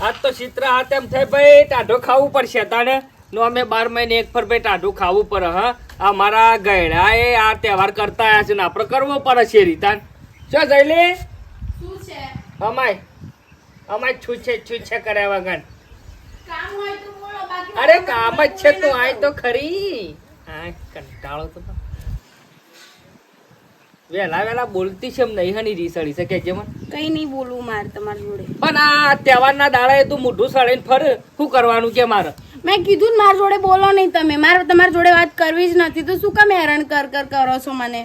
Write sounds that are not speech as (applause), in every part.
આજ તો ચિત્ર હાથ એમ થાય ભાઈ ટાઢો ખાવું પડશે તાણે. નો અમે બાર મહિને એક પર ભાઈ ટાઢું ખાવું પડે હા. આ મારા ગયડા એ આ તહેવાર કરતા આવ્યા છે ને આપણે કરવો પડે છે રીતાન ચો જઈલી અમાય અમાય છૂછે છૂછે કર્યા વગર અરે કામ જ છે તું આય તો ખરી. હા કંટાળો તો તો. વહેલા વહેલા બોલતી છે નહીં હની રીસડી શકે છે મને કઈ નહીં બોલવું મારે તમારી જોડે. પણ આ તહેવારના દાડાએ તું મોઢું સળીને ફર. શું કરવાનું કે મારે? મેં કીધું મારી જોડે બોલો નહીં તમે. મારે તમારી જોડે વાત કરવી જ નથી. તો શું કામ હેરાન કર કર કરો છો મને?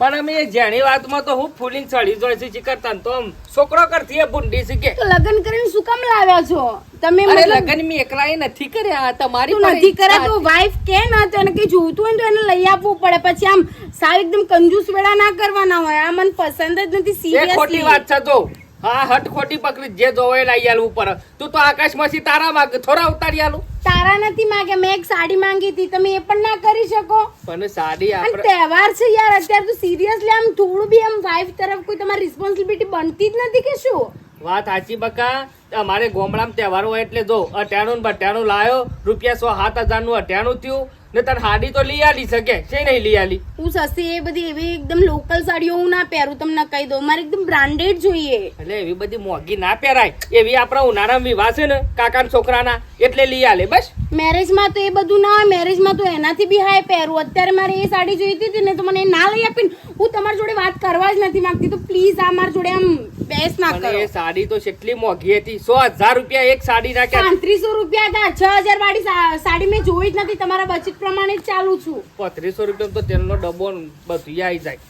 પણ અમે જેની વાતમાં તો હું ફૂલિંગ ચડી જોઈ છે ચીકર તન તો છોકરો કરતી એ ભૂંડી શીખે તો લગ્ન કરીને શું કામ લાવ્યા છો? તમે અરે લગન મેં એકલાએ નથી કર્યા તમારી નથી કર્યા તો વાઈફ કે ના તો એને કઈ જોઈતું હોય તો એને લઈ આપવું પડે. પછી આમ સાવ એકદમ કંજૂસ વેળા ના કરવાના હોય. આ મને પસંદ જ નથી એ ખોટી વાત છે તો હા હટ ખોટી પકડી જે જોવે લઈ પડે. તું તો આકાશમાંથી તારા માંગ થોડા ઉતારી આલું. તારા નથી માંગે મેં એક સાડી માંગી હતી. તમે એ પણ ના કરી શકો. પણ સાડી આપણે તહેવાર છે યાર અત્યારે તો સિરિયસલી આમ થોડું બી આમ વાઈફ તરફ કોઈ તમારી રિસ્પોન્સિબિલિટી બનતી જ નથી કે શું? વાત સાચી બકા? અમારે ગોમડામાં તહેવાર હોય એટલે જો અઠ્યાણું બઠ્યાણું લાયો રૂપિયા સો સાત હજારનું અઠ્યાણું થયું ને તાર હાડી તો લઈ આલી શકે છે નહીં લઈ આલી? હું સસ્તી એ બધી એવી એકદમ લોકલ સાડીઓ હું ના પહેરું તમને કહી દઉં. મારે એકદમ બ્રાન્ડેડ જોઈએ. એટલે એવી બધી મોંઘી ના પહેરાય. એવી આપણા ઉનાળામાં વિવાહ છે ને કાકાના છોકરાના એટલે લઈ આલે બસ. મેરેજમાં તો એ બધું ના હોય મેરેજમાં તો એનાથી બી હાય પહેરું. અત્યારે મારે એ સાડી જોઈતી હતી ને તો મને ના લઈ આપીને હું તમારી જોડે વાત કરવા જ નથી માંગતી. તો પ્લીઝ આ મારી જોડે આમ બેસ ના કરો એ સાડી તો કેટલી મોંઘી હતી. સો હજાર રૂપિયા એક સાડી ના કે પાંત્રીસો રૂપિયા હતા. છ હજાર વાળી સાડી મેં જોઈ જ નથી. તમારા બજેટ પ્રમાણે જ ચાલુ છું. પત્રીસો રૂપિયા તો તેલનો ડબ્બો બધું આવી જાય.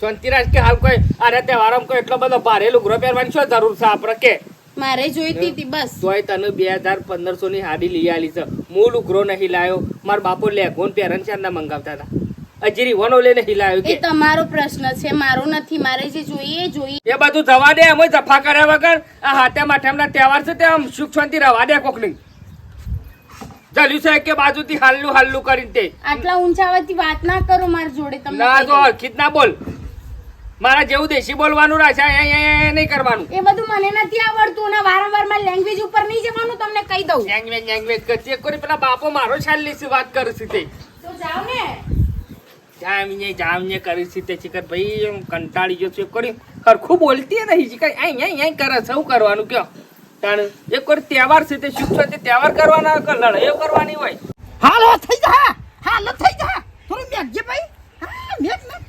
શાંતિરાજ કે હાલ કોઈ અરે તહેવારમાં કોઈ એટલો બધો ભારે લુગરો પહેરવાની શું જરૂર છે આપણે કે? મારે જોઈતી હતી બસ. તોય તને બે હજાર પંદરસો ની હાડી લઈ આલી છે. મૂળ લુગરો નહીં લાયો. મારા બાપો લેગોન છે ના મંગાવતા હતા. અજીરી વનો લઈને નહીં લાયો એ કે. તમારો પ્રશ્ન છે મારો નથી મારે જે જોઈએ જોઈએ. એ બધું જવા દે એમ જફા કર્યા વગર આ હાથે એમના તહેવાર છે તે આમ સુખ શાંતિ રવા દે કોક નહીં. જલ્યું છે કે બાજુથી હાલ્લું હાલ્લું કરીને તે. આટલા ઊંચા અવાજથી વાત ના કરો મારી જોડે તમને ના કહી તો દઉં. ના બોલ. મારા જેવું દેશી બોલવાનું એ નહીં કરવાનું. એ બધું મને નથી આવડતું અને વારંવાર મારી લેંગ્વેજ ઉપર નહીં જવાનું તમને કહી દઉં. લેંગ્વેજ લેંગ્વેજ કરતી. એક કરી પેલા બાપો મારો છાલી છે વાત કરે છે તે. તો જાઓ ને. જામીને જામીને કરી છે તે ચિકન ભાઈ, એમ કંટાળી ગયો છું કરી હરખું બોલતી નહીં ચિકન અહીં અહીં અહીં કરે છે કરવાનું કયો. તાણ, એક વાર તહેવાર છે તે છે તે તહેવાર કરવાના કે લડાઈઓ કરવાની હોય? હાલો થઈ જા હાલો થઈ જા. થોડું મેકજે, ભાઈ. હા મેક મેક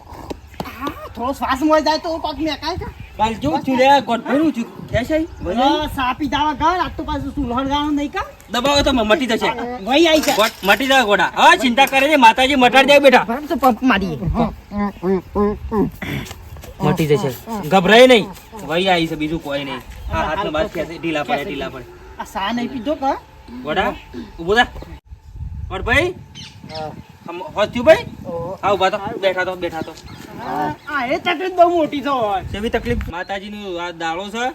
હા, થોડો શ્વાસ મળી જાય તો પગ મેકાય કા કાલ જો ગોઠવેલું થયું કે છે. બસ સાપી દાવા ગા આજ તો પાછું સુલહણ ગાવાનું નહીં કા? દબાવો તો મટી જશે. વહી આઈ જા. ગોટ મટી જાય ગોડા. હા ચિંતા કરે છે માતાજી મટાડ જાય બેટા બરાબર તો પંપ મારી મટી જશે. ગભરાય નહીં. વહી આવી છે બીજું કોઈ નહીં. આ હાથનો બાદ ખેંચે, ઢીલા પડે ઢીલા પડે. આ સા નહીં પીધો કા? ગોડા ઊભો થા. ઓર ભાઈ હમ- હોશ ભાઈ? હા ઊભા તો બેઠા તો બેઠા તો આ એ તકલીફ બહુ મોટી છે કેવી તકલીફ? માતાજીનું આ દાડો છે.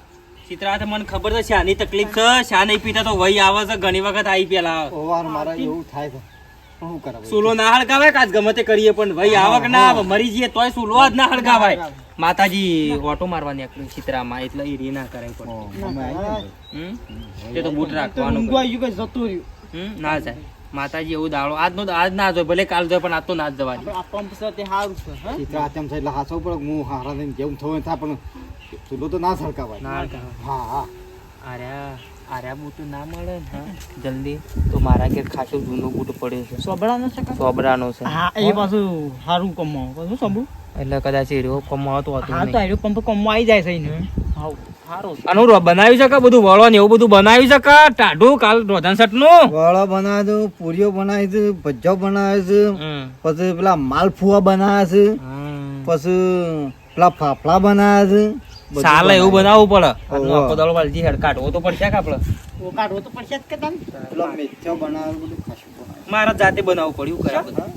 ચિત્રા મને ખબર છે શાની તકલીફ છે. શા નહીં પીતા તો વહી આવે છે ઘણી વખત આવી પેલા. ઓવાર મારા એવું થાય છે સુલો ના હળગાવાય કાચ ગમે તે કરીએ પણ ભાઈ આવક ના આવે મરી જઈએ તોય સુલો જ ના હળગાવાય. માતાજી ઓટો મારવા નીકળ્યું ચિત્રામાં એટલે એ રી ના કરાય પણ. હમ? તે. બૂટ રાખવાનું ના જાય. માતાજી એવું દાડો. આજનો આજ ના જોય ભલે કાલ જોય પણ આજ તો ના જ જવાની. આ પંપ છે તે સારું છે ચિત્રા તેમ છે એટલે હાસવું પડે હું હારા થઈને જેવું થયું થાય પણ ચૂલો તો ના સરકાવાય ના. હા હા. અરે આર્યા બૂટ ના મળે ને હા? જલ્દી. તો મારા ઘેર ખાસો જૂનો બૂટ પડ્યો છે. સોબડાનો છે કા? સોબરાનો છે. હા એ પાછું સારું કમાવો. પાછું સબુ? એટલે કદાચ એ રહ્યો કમાતો હતો હા તો આર્યો પંપ કમવા આવી જાય છે ને સારું આનું બનાવી શકે બધું વળો ને એવું બધું બનાવી શકે ટાઢું કાલ રોધન સટનું વળો બનાવે છે પૂરીઓ બનાવે છે ભજ્જો બનાવે છે પછી પેલા માલફુઆ બનાવે છે પછી પેલા ફાફડા બનાવે છે સાલે એવું બનાવે. બનાવવું પડે. આખો દાડો વાલજી હેડ કાઢવો તો પડશે કે આપડે? કાઢવો તો પડશે કે તને? પેલા મેથીઓ બનાવે બધું ખાસું મારા જાતે બનાવવું પડ્યું બધું.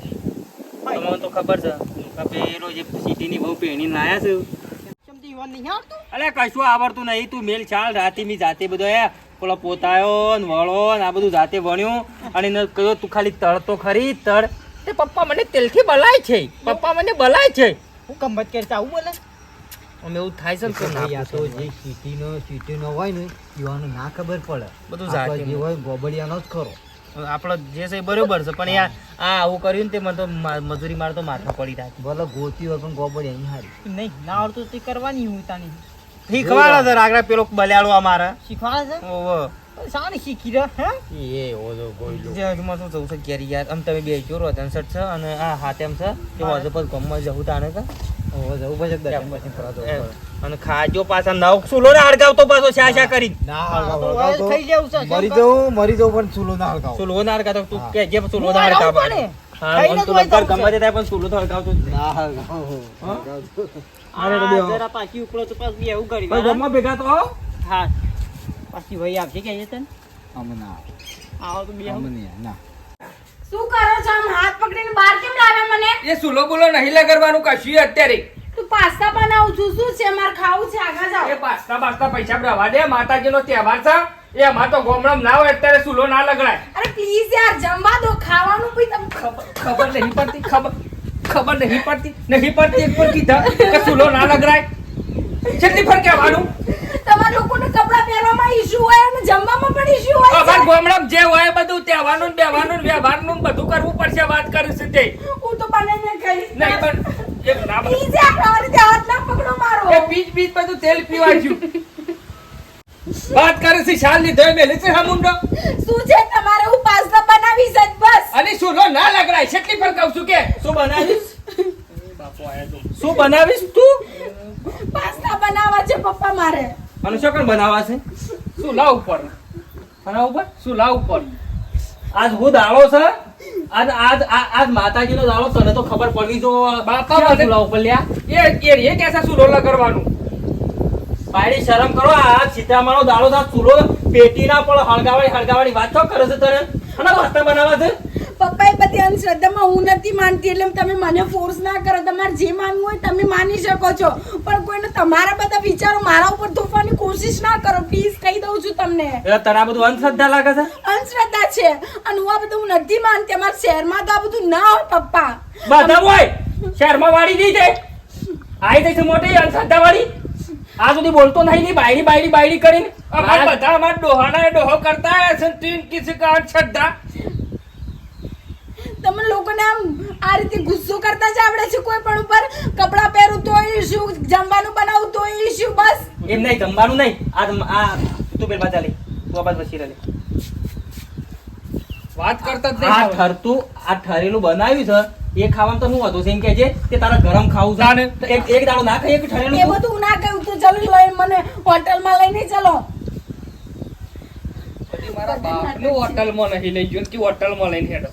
તમને તો ખબર છે. કે પેલો જે સિટીની બહુ પેણી લાયા છે. સમજી ઈવન નહીં આવતું અરે કશું આવડતું નહીં. તું મેલ ચાલ રાતે મી જાતે બધો એ પેલો પોતાયો ને વળો ને આ બધું જાતે વણ્યું. અને એને કહ્યું તું ખાલી તળ તો ખરી તળ. તે પપ્પા મને તેલથી બલાય છે. પપ્પા મને બલાય છે. હું કમ્બત કરતા આવું બોલે. અમે એવું થાય છે ને તો. જે સિટીનો સિટીનો હોય ને યુવાનો ના ખબર પડે. બધું જાતે હોય ગોબડિયાનો જ ખરો. આપણો જે છે એ બરોબર છે પણ યાર આ આવું કર્યું ને તે મને તો મા- મજૂરી મારે તો માથા પડી થાય ભલે ગોતી હોય પણ ગોબડી અહીં હારી. નહીં ના આવડતું તે કરવાની હું તાની. શીખવાડે છે આગળ પેલો બલ્યાળો અમારે. શીખવાડે છે? શાને શીખી રહ્યા હે? એ ઓલો ગોયલો. જે હજુમાં શું જવું છે ઘેરી યાર આમ તમે બે જો રોધન શર્ટ છે અને આ હાથ એમ છે તો હજુ પછી ગમમાં જવું તાને કે? ઓહો જવું પછી દર્શન જવું. અને ખાજો પાછા નવ સુલો ને હળગાવતો પાછો શા શા કરી ના હા, હળગાવ, તો હળગાવ તો થઈ જવું છે, મરી જવું મરી જવું પણ ચૂલો ના હળગાવો. સુલો ના હળગાવતો તું. કે જે સુલો હું ના હળગાવ હા ખાઈને તો હોય ગમે તે થાય પણ સુલો તો હળગાવતો ના હળગાવ. આને તો બે આ જરા પાછી ઉપડો તો પાછું બે એવું કરી ગમમાં ભેગા તો હા. પાછી ભાઈ આપશે કે છે ને આમ ના આવો. તો બે આમ ના. શું કરો છો? આમ હાથ પકડીને બહાર કેમ લાવ્યા મને? એ સુલો બોલો નહીં લગાડવાનું કશું અત્યારે. તું પાસ્તા બનાવું છું. શું છે? મારે ખાવું છે? આગળ જાવ એ પાસ્તા પાસ્તા પૈસા બરાવા દે. માતાજીનો તહેવાર છે. એ અમાર તો ગોમડમ ના હોય અત્યારે સુલો ના લગડાય. અરે પ્લીઝ યાર જમવા દો. ખાવાનું બી તમને ખબર ખબર નહીં પડતી ખબર ખબર નહીં પડતી નહીં પડતી એક પર કીધા કે સુલો ના લગડાય. કેટલી ફર કહેવાનું. તમારા લોકોને કપડા પહેરવામાં ઇશ્યુ હોય અને જમવામાં પણ ઇશ્યુ હોય અમાર ગોમડામ જે હોય બધું તહેવારનું ને બેવાનું વ્યવહારનું બધું કરવું પડશે વાત કરીશ તે હું તો બને ને કહીશ. નહીં પણ એક ના પ્લીઝ યાર તમારી રીતે હાથ ના પકડો મારો. એ બીજ બીજ બધું તેલ પીવાયું વાત કરે છે શાલ લીધો મેલે છે હા મુંડો? શું છે તમારે? હું પાસ્તા બનાવીશ જ બસ. અને લો ના લગડાય. કેટલી ફર કહું છું કે શું બનાવીશ? શું બનાવીશ તું? પાસ્તા બનાવવા છે પપ્પા મારે. અને શું કણ બનાવવા છે? લાવ ઉપર? આના ઉપર? લાવ ઉપર? આજ હું દાળો છે? આજ આજ આજ માતાજીનો દાડો તને તો ખબર પડવી જો બાપા મને- એ એ કેસા સુલો લગાડવાનું પાયડી શરમ કરો આ સીતામાનો દાડો તો સુરો પેટીના પણ હળગાવાળી હળગાવાળી વાત તો કરે છે તને. અને પાસ્તા બનાવવા છે. પપ્પા એ બધી અંધશ્રદ્ધામાં હું નથી માનતી એટલે તમે મને ફોર્સ ના કરો. તમારે જે માનવું હોય તમે માની શકો છો. પણ કોઈને તમારા બધા વિચારો મારા ઉપર થોપવાની કોશિશ ના કરો. પ્લીઝ કહી દઉં છું તમને. તને આ બધું અંધશ્રદ્ધા લાગે છે? અંધશ્રદ્ધા છે. અને હું આ બધું હું નથી માનતી. અમારા શહેરમાં તો આ બધું ના હોય પપ્પા. બધા હોય. શહેરમાં વાળી દઈ છે આઈ દઈ છે મોટી અંધશ્રદ્ધા વાળી આ સુધી બોલતો નહીં ની બાયડી બાયડી બાયડી કરીને. અમાર બધા અમાર ડોહાના ડોહો કરતા આયા છે. તીન કિસી કા શ્રદ્ધા. તમે લોકોને આમ આ રીતે ગુસ્સો કરતા જ આવડે છે કોઈ પણ ઉપર? કપડાં પહેરું તો ઇશ્યુ જમવાનું બનાવું તો ઇશ્યુ બસ. એમ નહીં જમવાનું નહીં. આ આ તું પેલા ચાલી તું આ બસી રહે વાત કરતા જ આ ઠરતું આ ઠરેલું બનાવ્યું છે એ ખાવાનું તો શું હતું છે એમ કે છે કે તારા ગરમ ખાવું છે. એક એક દાડો ના ખાઈએ કે ઠરેલું એ બધું ના કહ્યું તું. ચલો લઈ મને હોટલમાં લઈને ચલો. મારા બાપનું હોટલમાં નહીં લઈ ગયો કે હોટલમાં લઈને હેડો.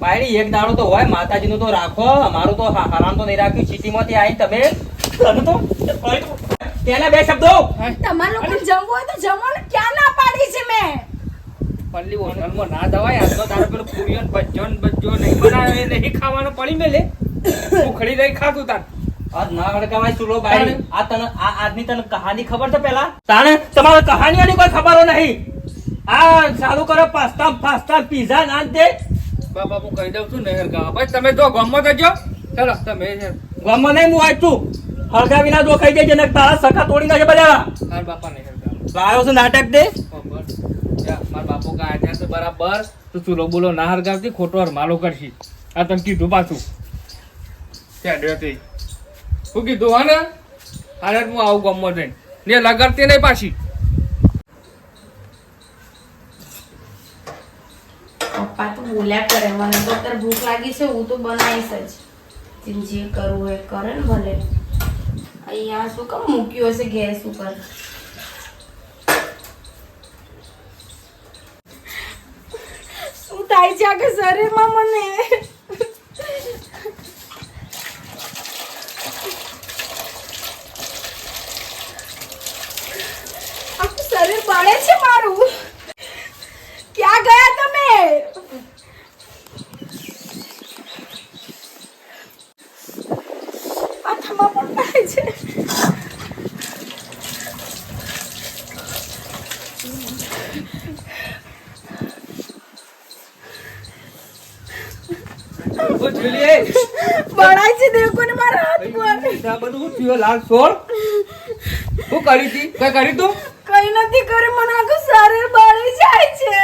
બાયડી એક દાડો તો હોય માતાજીનું તો રાખો. અમારું તો હરામ તો નહીં રાખ્યું સિટીમાંથી આવીને તમે તમે તો તેના બે શબ્દો. તમારે લોકોને જમવું હોય તો જમવાનું ક્યાં ના પાડી છે મેં? પલ્લી હોટલમાં ના દવાય આજ તો તારે પેલો પૂરીઓ ને ભજ્જો ને બજ્જો નહીં બનાવે નહીં ખાવાનું પડી મેલે. ઉખડી રહી ખાતું તાર. આજ ના હડકાવાય ચૂલો બાયડી આ તને આ આજની તને કહાની ખબર છે પેલા? તાણે? તમારે કહાનીઓની કોઈ ખબરો નહીં. આ ચાલુ કરો પાસ્તા પાસ્તા પીઝા નાન દે બાપુ કહી દઉં છું નહીં ગામ ભાઈ તમે જો ગામમાં જજો ચલો તમે છે. ગામમાં નહીં હું આવું તું વિના જો કહી દેજે ને તારા સખા તોડી નાખે બધા. મારા બાપા નહીં હરગાવા લાયો છે નાટક દે? મારા બાપુ કા આજા તો બરાબર. તો ચૂલો બુલો ના હરગાવતી ખોટો હરમાલો કરશી. આ તમે કીધું પાછું. ત્યાં ડેતી શું કીધું હા ને? હારે હું આવું ગામમાં જઈને. ને લગાડતી નહીં પાછી પપ્પા તો બોલ્યા કરે. મને તો અત્યારે ભૂખ લાગી છે, હું તો બનાવીશ જ. જે કરવું એ કરે ને ભલે. અહીંયા શું કામ મૂક્યું હશે ગેસ ઉપર? શું થાય છે આખા શરીરમાં મને? શરીર બળે છે મારું ક્યાં ગયા તમે માથામાં પણ થાય છે ઓ જુલી, એ. બળાય છે દેવકોને મારા હાથ પર આ બધું શું થયું? લાલ સોળ શું કરી હતી? કઈ કરી તું? કઈ નથી કરી મને આખું શરીર બળી જાય છે.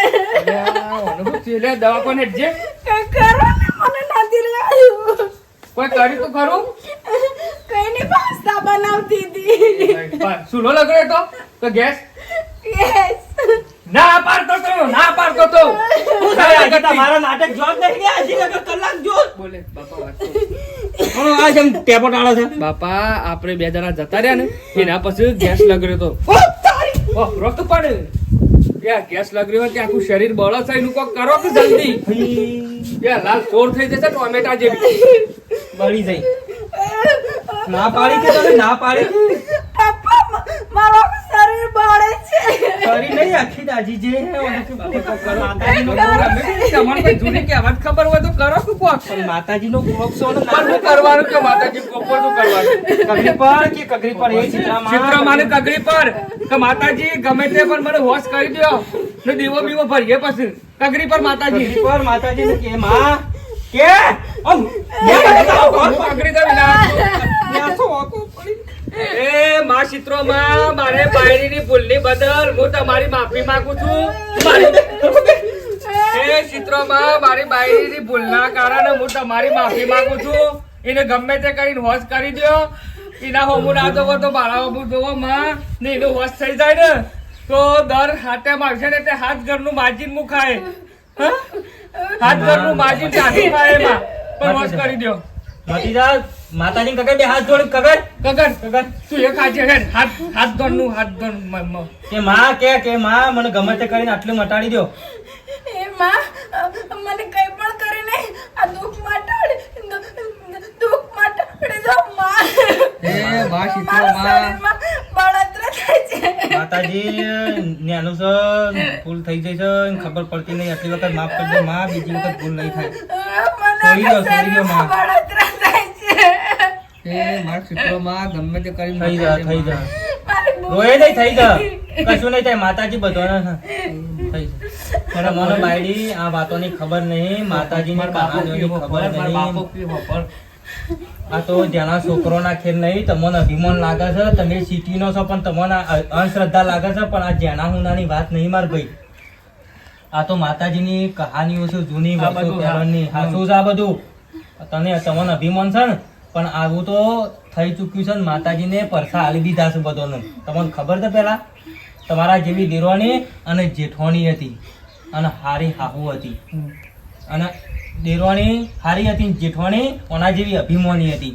થયું? લે, દવાખાને હેડજે. કઈ કરો ને મને નથી લાગ્યું. કોઈ કરી તો ખરું? કઈ ની પાસ્તા બનાવતી હતી. સુલો લગડે તો? તો ગેસ? ગેસ ના પાડતો તો ના પાડતો તો. (laughs) મારા નાટક જોબ નહીં ગયા હજી કલાક જો બોલે બાપા વાત. પણ આ જેમ ટેપો ટાળો છે? બાપા આપણે બે જણા જતા રહ્યા ને એના પછી ગેસ લગડ્યો તો. ઓહ રોક તો પડે. ત્યાં ગેસ લગડ્યો હોય ત્યાં આખું શરીર બળસ થાય એનું કોક કરો કે જલ્દી? ત્યાં લાલ ચોર થઈ જશે ટોમેટા જેવી. બળી જાય. ના પાડી કે તમે ના પાડી? મારો નહીં આખી દાજી જે તમારે કોઈ જૂની કહેવત ખબર હોય તો કરો કે કોક. પણ માતાજીનો કોપ છો ને પણ કરવાનું કે માતાજી કરવાનું? કગરી પર કે કગરી પર? એ ચિત્ર માને કગડી પર. કે માતાજી ગમે તે પણ મને હોશ કરી દ્યો. ને દીવો બીવો ભરીએ પછી. કગરી પર માતાજી. પર માતાજી કે માં કે? કોણ વિના. વાંકો પડી. એ માં ચિત્રોમાં મારે ભૂલ ભૂલની બદલ હું તમારી માફી માંગુ છું. એ ચિત્રો માં મારી બાયડીની ભૂલના કારણે હું તમારી માફી માંગુ છું. એને ગમે તે કરીને હોશ કરી દો. એના હોમું ના જોવો તો મારા હોમું જોવો માં. ને એનું હોશ થઈ જાય ને. તો દર હાથે માગશે ને તે હાથ ઘરનું માજીન મું ખાય હા? હાથ ઘરનું માજીન ચાખી ખાય એમાં. પણ હોશ કરી દ્યો ભતીજા માતાજીને કગર બે હાથ જોડી કગર કગર કગર તું એક હાથ હેડ હાથ હાથ ધરનું હાથ ધર મ- મ- કે માં કે કે માં મને ગમે તે કરીને આટલું મટાડી દો એ માં મને કઈ પણ કરીને આ દુખ મટાડ દુખ મટાડી દો માં. એ માં શીતળો માં. બળતરા થાય છે. માતાજી ન્યાનું છે ફૂલ થઈ જાય છે ખબર પડતી નહીં. આટલી વખત માફ કરી દો માં બીજી વખત ભૂલ નહીં થાય. મને છોડી દો, છોડી દો, માં. બળતરા એ મારા શીતળો ગમે તે કરી થઈ જા થઈ જા. રોય નહીં થઈ જા. કશું નહીં થાય માતાજી બધો થઈ જા. મને બાયડી આ વાતોની ખબર નહીં માતાજીની કહાનીઓની ખબર નહીં. આ તો જેના છોકરોના ખેલ નહીં તમને અભિમાન લાગે છે તમે સિટીનો છો પણ તમને અંધશ્રદ્ધા લાગે છે પણ આ જેના હુનાની વાત નહીં માર ભાઈ. આ તો માતાજીની કહાનીઓ છે જૂની વર્ષો. પહેલાની. હા શું છે આ બધું? તને તમને અભિમાન છે ને? પણ આવું તો થઈ ચૂક્યું છે ને માતાજીને પરસા આલી દીધા છે બધોને. તમને ખબર છે પહેલાં તમારા જેવી દેરવાણી અને જેઠવાણી હતી અને હારી હાહુ હતી. અને દેરવાણી હારી હતી જેઠવાણી ઓના જેવી અભિમાની હતી.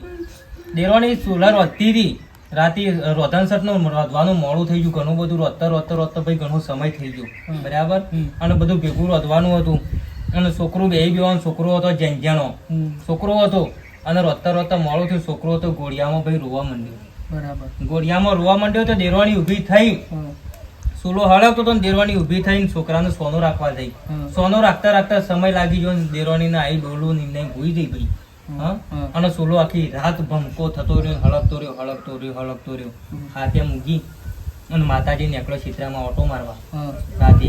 દેરવાણી સોલર વધતી હતી. રાતે રોધનસટનું રોધવાનું મોડું થઈ ગયું. ઘણું બધું રોધતા રોધતા રોધતા ભાઈ ઘણો સમય થઈ ગયો. બરાબર? અને બધું ભેગું રોધવાનું હતું. અને છોકરું બે ગયો અને છોકરો હતો જેંજાણો છોકરો હતો અને રોતા રોતા મોડું થયું. છોકરો હતો ગોળિયામાં ભાઈ રોવા માંડ્યો. બરાબર. ગોળિયામાં રોવા માંડ્યો તો દેરવાણી ઊભી થઈ. સુલો હળગતો તો ને દેરવાણી ઊભી થઈને છોકરાને સોનો રાખવા જઈ સોનો રાખતા રાખતા સમય લાગી ગયો ને આઈ ડોલું ને એમને ભૂઈ ગઈ ભાઈ. અને સુલો આખી રાત ભમકો થતો રહ્યો હળગતો રહ્યો હળગતો રહ્યો હળગતો રહ્યો. હાથે મૂકી અને માતાજી નીકળો ચિત્રામાં ઓટો મારવા. રાતે.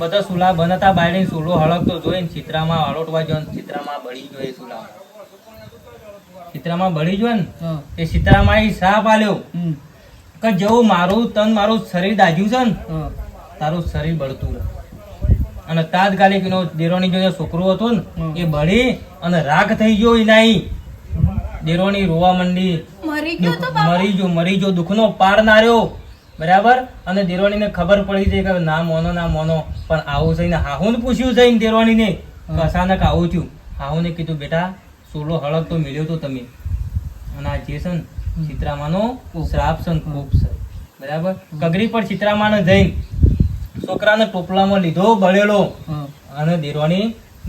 બધા સુલા બનતા બાયડી સુલો હળગતો જોઈને ચિત્રામાં અલોટવા જોઈને ચિત્રામાં બળી ગયો એ સુલા. ચિત્રામાં બળી ગયો ને એ સીતરામાં સાપ આલ્યો. કે જેવું મારું તન મારું શરીર દાજ્યું છે ને તારું શરીર બળતું રહે. અને તાત્કાલિક એનો દેરોની જો છોકરો હતો ને એ બળી અને રાખ થઈ ગયો એનાઈ દેરોની રોવા મંડી. મરી ગયો મરી ગયો મરી દુઃખનો પાર ના રહ્યો બરાબર? અને દેરોણીને ખબર પડી છે કે ના મોનો ના મોનો. પણ આવું થઈને ને હાહુને પૂછ્યું છે ને દેરોણીને અચાનક આવું થયું. હાહુને કીધું બેટા સોલો હળગ તો મળ્યો તો તમે. અને આ જે છે ને ચિત્રામાનો શ્રાપ છે કોપ છે. બરાબર? કગરી પર ચિત્રામાને જઈને છોકરાને ટોપલામાં લીધો બળેલો. અને દેરવાની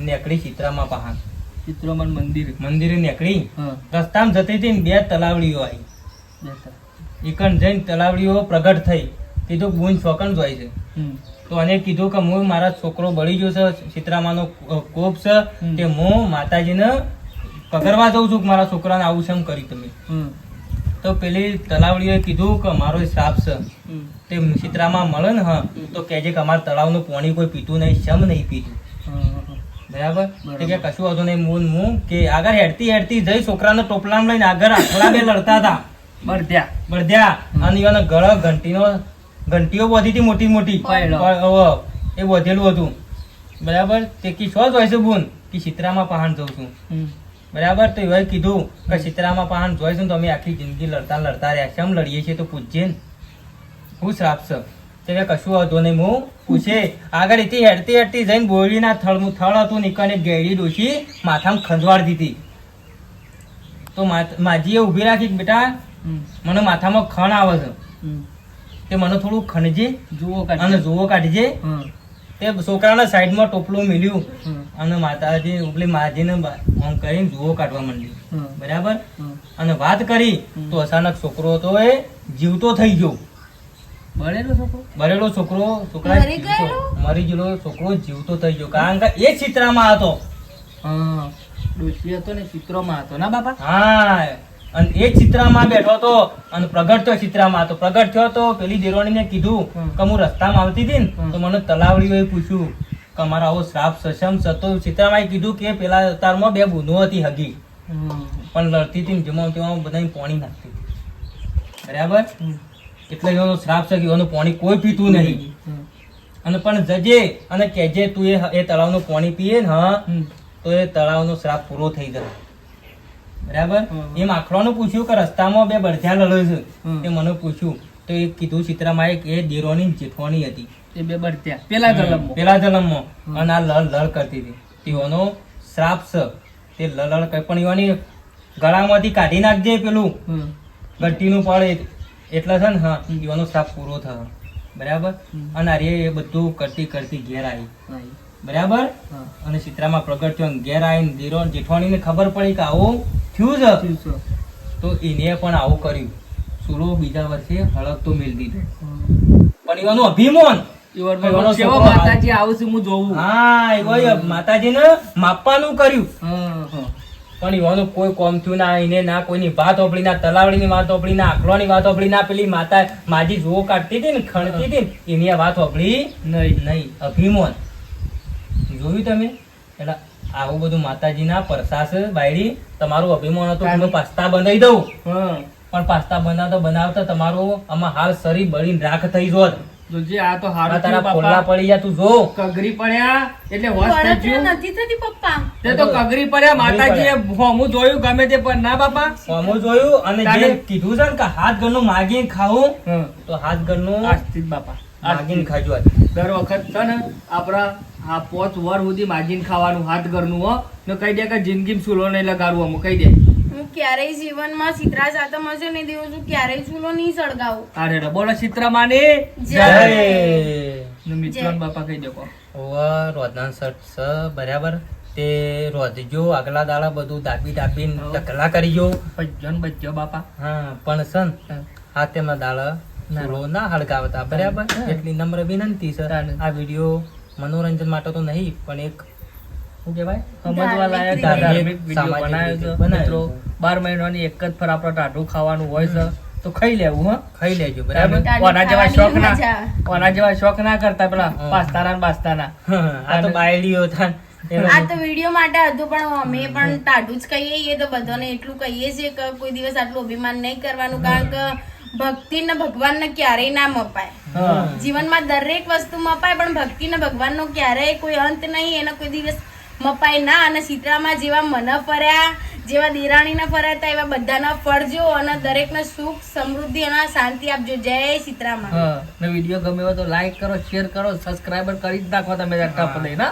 નેકડી ચિત્રામાં પહાણ ચિત્રોમાં મંદિર. મંદિરે નેકડી રસ્તામાં જતી હતી બે તલાવડીઓ આવી. એકણ જઈને તલાવડીઓ પ્રગટ થઈ. કીધું ગુંજ ફકણ જોઈ છે. તો અને કીધું કે હું મારા છોકરો બળી ગયો છે ચિત્રામાનો કોપ છે કે હું માતાજીને પકડવા જઉં છું કે મારા છોકરાને આવું છે એમ કરી તમે. તો પેલી તલાવડીએ કીધું કે મારો સાપ છે. તે સીતરામાં મળે ને હા તો કહેજે કે અમારા તળાવનું પાણી કોઈ પીતું નહીં શમ નહીં પીતું. બરાબર? તો કે કશું હતું નહીં મૂન મૂન કે આગળ હેડતી હેડતી જઈ છોકરાને ટોપલામ લઈને આગળ આખલા બે લડતા હતા. બળદ્યા. બળદ્યા. અને એનો ગળો ઘંટીનો ઘંટીઓ બધી હતી મોટી મોટી. એ વધેલું હતું. બરાબર? તે કી શો છે બુન? કે ચિત્રામાં પહાણ જઉં છું. બરાબર? તો એવાય કીધું કે ચિત્રામાં પાન જોઈશું તો અમે આખી જિંદગી લડતા લડતા રહ્યા. કેમ લડીએ છીએ તો પૂછજે ને. ખુશ રાખશો તે કે કશું હતું નહીં હું પૂછે. આગળ એથી હેડતી હેડતી જઈને બોરીના થળનું થળ હતું નીકળને ગેડી ડોશી માથામાં ખંજવાડ દીધી. તો માજીએ ઊભી રાખી કે બેટા મને માથામાં ખણ આવે છે. તે મને થોડું ખણજે જુઓ અને જુઓ કાઢજે. તે છોકરાના સાઈડમાં ટોપલું મિલ્યું અને માતાજી ઉપલી માજીને આમ કરીને જુઓ કાઢવા માંડી બરાબર? અને વાત કરી તો અચાનક છોકરો હતો એ જીવતો થઈ ગયો. ભરેલો છોકરો? છોકરો છોકરા મરી ગયેલો? છોકરો જીવતો થઈ ગયો. કારણ કે એ ચિત્રામાં હતો. હા. ડોશી હતો ને ચિત્રમાં હતો. ના બાપા? હા. અને એ ચિત્રામાં બેઠો હતો અને પ્રગટ થયો ચિત્રામાં. તો પ્રગટ થયો તો પેલી દેરોણીને કીધું કે હું રસ્તામાં આવતી હતી ને તો મને તલાવડીઓએ પૂછ્યું કે અમારો આવો શ્રાપ સક્ષમ સતો ચિત્રામાં કીધું કે પેલા અવતારમાં બે બુનો હતી હગી. પણ લડતી હતી ને જેમાં તેમાં બધાને પાણી નાખતી બરાબર? એટલે એનો શ્રાપ છે કે એનું પાણી કોઈ પીતું નહીં. અને પણ જજે અને કેજે તું એ એ તળાવનું પાણી પીએ ને હા? તો એ તળાવનો શ્રાપ પૂરો થઈ જાય બરાબર. એ માખડાનું પૂછ્યું કે રસ્તામાં બે બળધ્યા લડે છે? તે મને પૂછ્યું. તો એ કીધું ચિત્રમાં એક એ દેરોની જેઠવાની હતી. એ બે બળત્યા પેલા જલમમાં. પેલા જન્મમાં અને આ લળ લળ કરતી હતી. તેઓનો શ્રાપ છે. તે લડ કઈ પણ એવાની ગળામાંથી કાઢી નાખજે પેલું. ગટ્ટીનું પડે એટલે છે ને હા એવાનો શ્રાપ પૂરો થયો. બરાબર? અને આર્ય એ બધું કરતી કરતી ઘેર આવી. બરાબર. અને ચિત્રામાં પ્રગટ થયો ઘેર આવીને દેરો જેઠવાણીને ખબર પડી કે આવું થયું છે? તો એને પણ આવું કર્યું. સુરો બીજા વર્ષે હળદ તો મેળ દીધો પણ એવાનું અભિમાન. માતાજી આવું છે હું જોઉં હા એવો માતાજીને માપવાનું કર્યું. પણ એવાનું કોઈ કોમ થયું ના એને ના કોઈની વાત ઓપડી ના તલાવડીની વાત ઓપડી ના વાત ઓપડી ના પેલી માતા માજી જોવો કાઢતી હતી ને ખણતી હતી ને એની વાત ઓપડી નહીં. નહીં. અભિમાન. જોયું તમે? એટલે આવું બધું માતાજીના પરસાસ બાયડી તમારું અભિમાન હતું હું પાસ્તા બનાવી દઉં. પણ પાસ્તા બનાવતા બનાવતા તમારું આમાં હાલ શરીર બળી રાખ થઈ જોત. જોજે આ તો આ તારા થયું પડી ગયા તું જો. કગરી પડ્યા એટલે હોશ થઈ નથી થતી પપ્પા. તે તો કગરી પડ્યા માતાજીએ હોમું જોયું ગમે તે પણ. ના બાપા? અમું જોયું અને જે કીધું છે ને કે હાથ ઘરનું માગીને ખાવું. તો હાથ ઘરનું આજથી બાપા. માગીને ખાજો દર વખત છે ને આપણા આ પોચ વર સુધી માગીને ખાવાનું હાથ ઘરનું હો. ને કહી દે કે જિંદગી ચૂલો નહીં લગાડવું અમુક કહી દે. હું ક્યારેય જીવનમાં સિત્રા સાતમ હશે ને દિવસ હું ક્યારેય ચૂલો નહીં સળગાવું. અરે રે, બોલો ચિત્રમાની. જય. જય. મિત્રોન બાપા કહી દે ઓવા રોધન શર્ટ છે બરાબર. તે રોધજો આગલા દાડા બધું દાબી દાબીને. ચકલા કરીજો બચ્ચો ને બચ્ચો બાપા. હા પણ સન હા. તેમાં દાડા ચૂલો ના હળગાવતા બરાબર? એટલી નમ્ર વિનંતી છે. આ વીડિયો મનોરંજન માટે તો નહીં પણ એક શું કહેવાય? સમજવા લાયક ધાર્મિક વીડિયો બનાવ્યો છે. મિત્રો બાર મહિનાની એક જ ફર આપણે ટાઢું ખાવાનું હોય છે. તો ખાઈ લેવું હા? ખાઈ લેજો બરાબર? કોના જેવા શોખ ના કોના જેવા શોખ ના કરતા પેલા. પાસ્તાના ને બાસ્તાના? આ તો બાયડીઓ થાન આ તો વીડિયો માટે હતું પણ અમે પણ ટાઢું જ કહીએ તો બધાને એટલું કહીએ છીએ કે કોઈ દિવસ આટલું અભિમાન નહીં કરવાનું કારણ કે ભક્તિ ને ભગવાનને ક્યારેય ના મપાય. જીવનમાં દરેક વસ્તુ મપાય પણ ભક્તિ ને ભગવાનનો ક્યારેય કોઈ અંત નહીં એનો કોઈ દિવસ મપાય ના. અને સીતરામાં જેવા મન ફર્યા જેવા દિરાણીને ફર્યા હતા એવા બધાના ફરજો અને દરેકને સુખ સમૃદ્ધિ અને શાંતિ આપજો. જય સીતરામાં વીડિયો ગમ્યો હોય તો લાઈક કરો શેર કરો સબસ્ક્રાઈબર કરી જ નાખો તમે ટપ લઈને?